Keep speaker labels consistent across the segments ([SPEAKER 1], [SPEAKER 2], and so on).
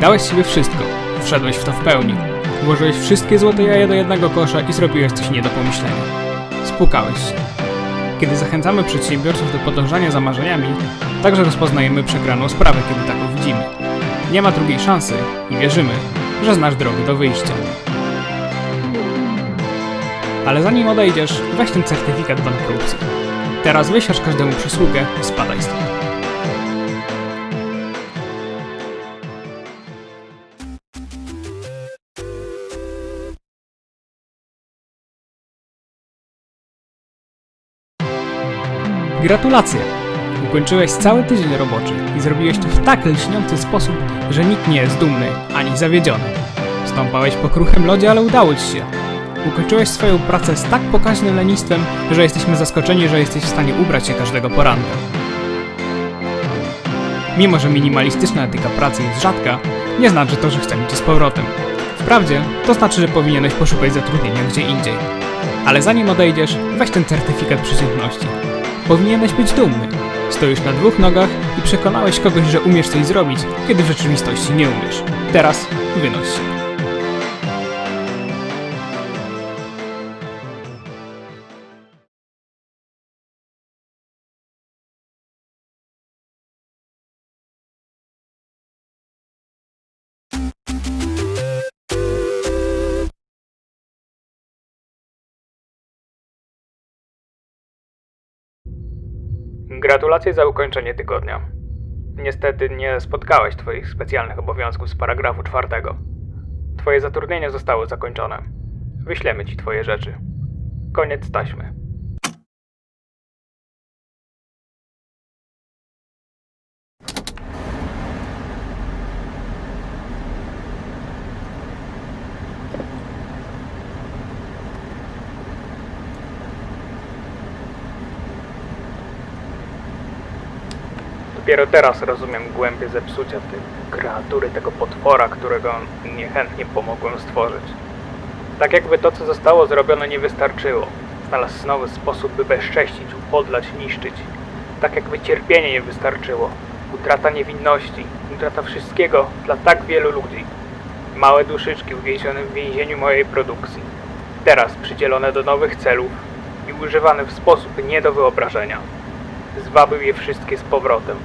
[SPEAKER 1] Dałeś sobie wszystko, wszedłeś w to w pełni. Włożyłeś wszystkie złote jaja do jednego kosza i zrobiłeś coś nie do pomyślenia. Spłukałeś się. Kiedy zachęcamy przedsiębiorców do podążania za marzeniami, także rozpoznajemy przegraną sprawę, kiedy taką widzimy. Nie ma drugiej szansy i wierzymy, że znasz drogę do wyjścia. Ale zanim odejdziesz, weź ten certyfikat bankrupcji. Teraz wysiądź każdemu przysługę i spadaj stąd. Gratulacje! Ukończyłeś cały tydzień roboczy i zrobiłeś to w tak lśniący sposób, że nikt nie jest dumny ani zawiedziony. Stąpałeś po kruchym lodzie, ale udało ci się. Ukończyłeś swoją pracę z tak pokaźnym lenistwem, że jesteśmy zaskoczeni, że jesteś w stanie ubrać się każdego poranka. Mimo, że minimalistyczna etyka pracy jest rzadka, nie znaczy to, że chcemy cię z powrotem. Wprawdzie, to znaczy, że powinieneś poszukać zatrudnienia gdzie indziej. Ale zanim odejdziesz, weź ten certyfikat przeciętności. Powinieneś być dumny. Stoisz na dwóch nogach i przekonałeś kogoś, że umiesz coś zrobić, kiedy w rzeczywistości nie umiesz. Teraz wynoś się. Gratulacje za ukończenie tygodnia. Niestety nie spotkałeś Twoich specjalnych obowiązków z paragrafu czwartego. Twoje zatrudnienie zostało zakończone. Wyślemy Ci Twoje rzeczy. Koniec taśmy. Dopiero teraz rozumiem głębię zepsucia tej kreatury, tego potwora, którego niechętnie pomogłem stworzyć. Tak jakby to, co zostało zrobione, nie wystarczyło. Znalazł nowy sposób, by bezcześcić, upodlać, niszczyć. Tak jakby cierpienie nie wystarczyło. Utrata niewinności, utrata wszystkiego dla tak wielu ludzi. Małe duszyczki uwięzione w więzieniu mojej produkcji. Teraz przydzielone do nowych celów i używane w sposób nie do wyobrażenia. Zwabił je wszystkie z powrotem.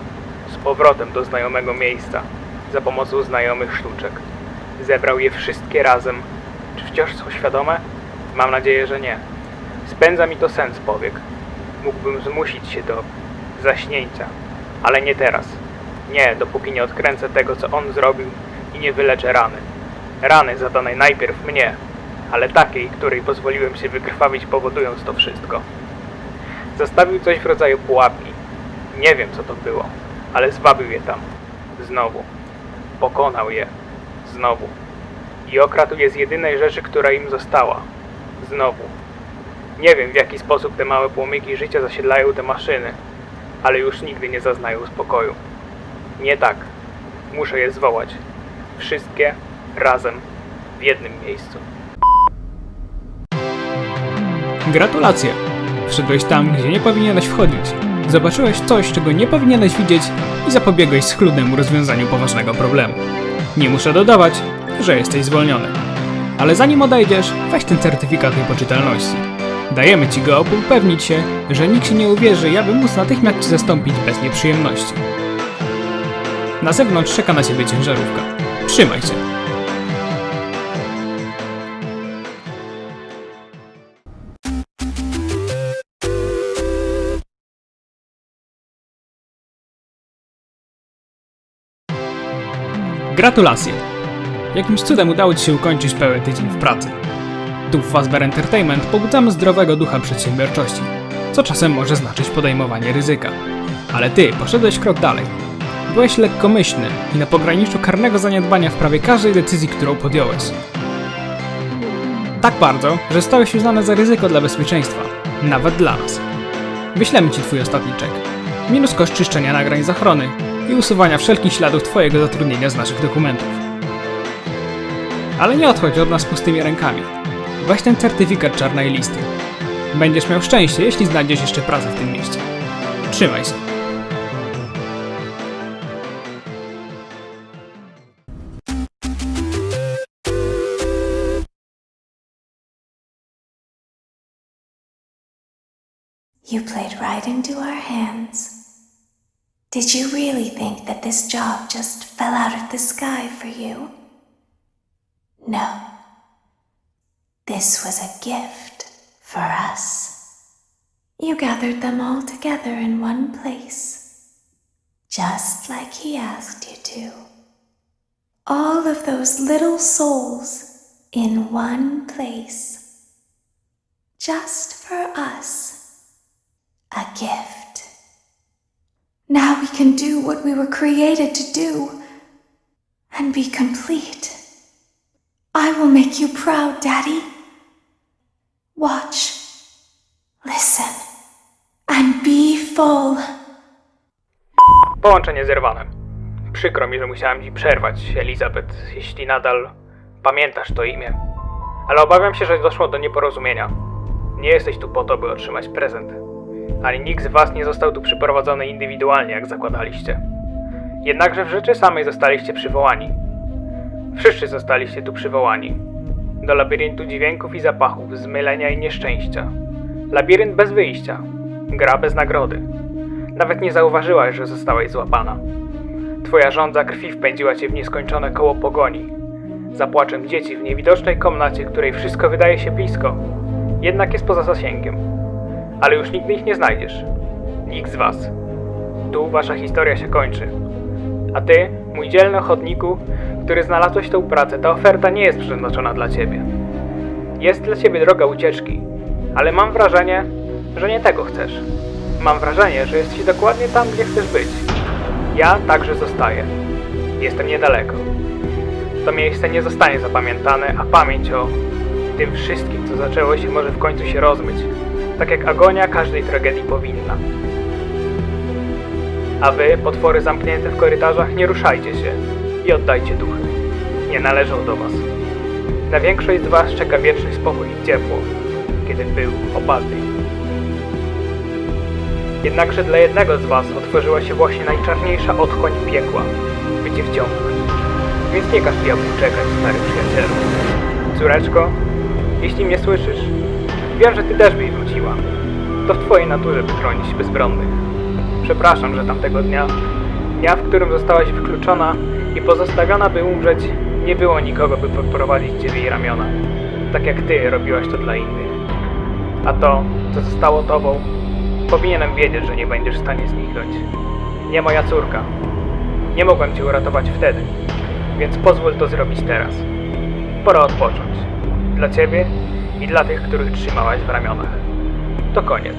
[SPEAKER 1] Z powrotem do znajomego miejsca. Za pomocą znajomych sztuczek. Zebrał je wszystkie razem. Czy wciąż są świadome? Mam nadzieję, że nie. Spędza mi to sens powiek. Mógłbym zmusić się do zaśnięcia. Ale nie teraz. Nie, dopóki nie odkręcę tego, co on zrobił i nie wyleczę rany. Rany zadanej najpierw mnie, ale takiej, której pozwoliłem się wykrwawić powodując to wszystko. Zastawił coś w rodzaju pułapki. Nie wiem, co to było, ale zwabił je tam. Znowu. Pokonał je. Znowu. I okradł je z jedynej rzeczy, która im została. Znowu. Nie wiem, w jaki sposób te małe płomyki życia zasiedlają te maszyny, ale już nigdy nie zaznają spokoju. Nie tak. Muszę je zwołać. Wszystkie razem w jednym miejscu. Gratulacje! Wszedłeś tam, gdzie nie powinieneś wchodzić. Zobaczyłeś coś, czego nie powinieneś widzieć i zapobiegłeś schludnemu rozwiązaniu poważnego problemu. Nie muszę dodawać, że jesteś zwolniony. Ale zanim odejdziesz, weź ten certyfikat niepoczytalności. Dajemy ci go, by upewnić się, że nikt się nie uwierzy, aby móc natychmiast ci zastąpić bez nieprzyjemności. Na zewnątrz czeka na ciebie ciężarówka. Trzymaj się. Gratulacje! Jakimś cudem udało Ci się ukończyć pełen tydzień w pracy. Tu w Fazbear Entertainment pobudzamy zdrowego ducha przedsiębiorczości, co czasem może znaczyć podejmowanie ryzyka. Ale Ty poszedłeś krok dalej. Byłeś lekkomyślny i na pograniczu karnego zaniedbania w prawie każdej decyzji, którą podjąłeś. Tak bardzo, że stałeś uznany za ryzyko dla bezpieczeństwa, nawet dla nas. Wyślemy Ci Twój ostatni czek. Minus koszt czyszczenia nagrań z ochrony i usuwania wszelkich śladów Twojego zatrudnienia z naszych dokumentów. Ale nie odchodź od nas pustymi rękami. Weź ten certyfikat czarnej listy.
[SPEAKER 2] Będziesz miał szczęście, jeśli znajdziesz jeszcze pracę w tym mieście. Trzymaj się.
[SPEAKER 3] You played right into our hands. Did you really think that this job just fell out of the sky for you? No. This was a gift for us. You gathered them all together in one place, just like he asked you to. All of those little souls in one place, just for us a gift. Now we can do what we were created to do and be complete. I will make you proud, Daddy. Watch, listen, and be full.
[SPEAKER 1] Połączenie zerwane. Przykro mi, że musiałem ci przerwać, Elizabeth, jeśli nadal pamiętasz to imię. Ale obawiam się, że doszło do nieporozumienia. Nie jesteś tu po to, by otrzymać prezent. Ani nikt z was nie został tu przyprowadzony indywidualnie, jak zakładaliście. Jednakże w rzeczy samej zostaliście przywołani. Wszyscy zostaliście tu przywołani. Do labiryntu dźwięków i zapachów, zmylenia i nieszczęścia. Labirynt bez wyjścia. Gra bez nagrody. Nawet nie zauważyłaś, że zostałaś złapana. Twoja żądza krwi wpędziła cię w nieskończone koło pogoni. Za płaczem dzieci w niewidocznej komnacie, której wszystko wydaje się blisko, jednak jest poza zasięgiem. Ale już nigdy ich nie znajdziesz. Nikt z was. Tu wasza historia się kończy. A ty, mój dzielny ochotniku, który znalazłeś tą pracę, ta oferta nie jest przeznaczona dla ciebie. Jest dla ciebie droga ucieczki, ale mam wrażenie, że nie tego chcesz. Mam wrażenie, że jesteś dokładnie tam, gdzie chcesz być. Ja także zostaję. Jestem niedaleko. To miejsce nie zostanie zapamiętane, a pamięć o tym wszystkim, co zaczęło się, może w końcu się rozmyć. Tak jak agonia każdej tragedii powinna. A wy, potwory zamknięte w korytarzach, nie ruszajcie się i oddajcie duchy. Nie należą do was. Na większość z was czeka wieczny spokój i ciepło, kiedy pył opadnie. Jednakże dla jednego z was otworzyła się właśnie najczarniejsza otchłań piekła, by cię wciągnąć. Więc nie każ diabłu czekać, stary przyjacielu. Córeczko, jeśli mnie słyszysz, wiem, że ty też byś wróciła. To w twojej naturze by chronić bezbronnych. Przepraszam, że tamtego dnia, dnia, w którym zostałaś wykluczona i pozostawiona, by umrzeć, nie było nikogo, by poprowadzić cię w jej ramiona. Tak jak ty robiłaś to dla innych. A to, co zostało tobą, powinienem wiedzieć, że nie będziesz w stanie zniknąć. Nie moja córka. Nie mogłem cię uratować wtedy, więc pozwól to zrobić teraz. Pora odpocząć. Dla ciebie i dla tych, których trzymałaś w ramionach. To koniec.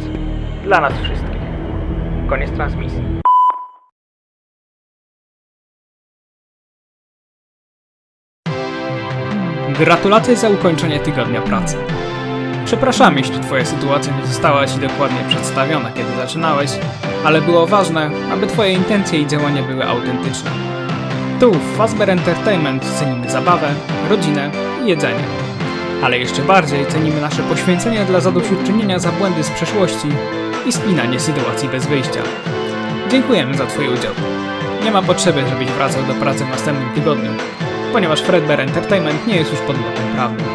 [SPEAKER 1] Dla nas wszystkich. Koniec transmisji.
[SPEAKER 2] Gratulacje za ukończenie tygodnia pracy. Przepraszam, jeśli Twoja sytuacja nie została Ci dokładnie przedstawiona, kiedy zaczynałeś, ale było ważne, aby Twoje intencje i działania były autentyczne. Tu, w Fazbear Entertainment, cenimy zabawę, rodzinę i jedzenie. Ale jeszcze bardziej cenimy nasze poświęcenie dla zadośćuczynienia za błędy z przeszłości i spinanie sytuacji bez wyjścia. Dziękujemy za Twój udział. Nie ma potrzeby, żebyś wracał do pracy w następnym tygodniu, ponieważ Fredbear Entertainment nie jest już podmiotem prawnym.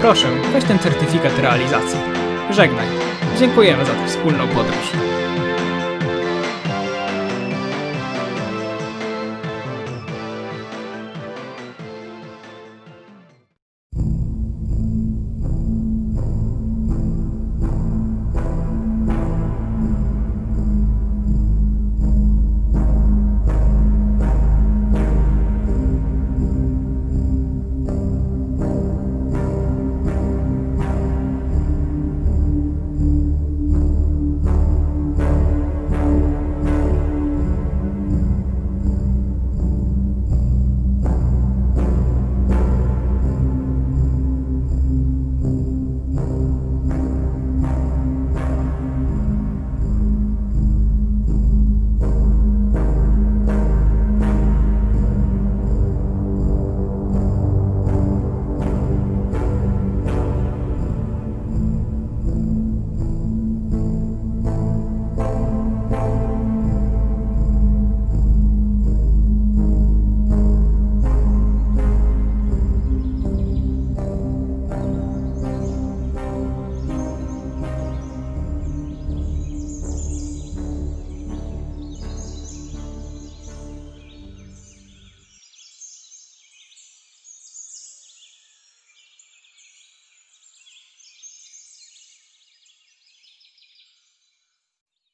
[SPEAKER 2] Proszę, weź ten certyfikat realizacji. Żegnaj. Dziękujemy za tę wspólną podróż.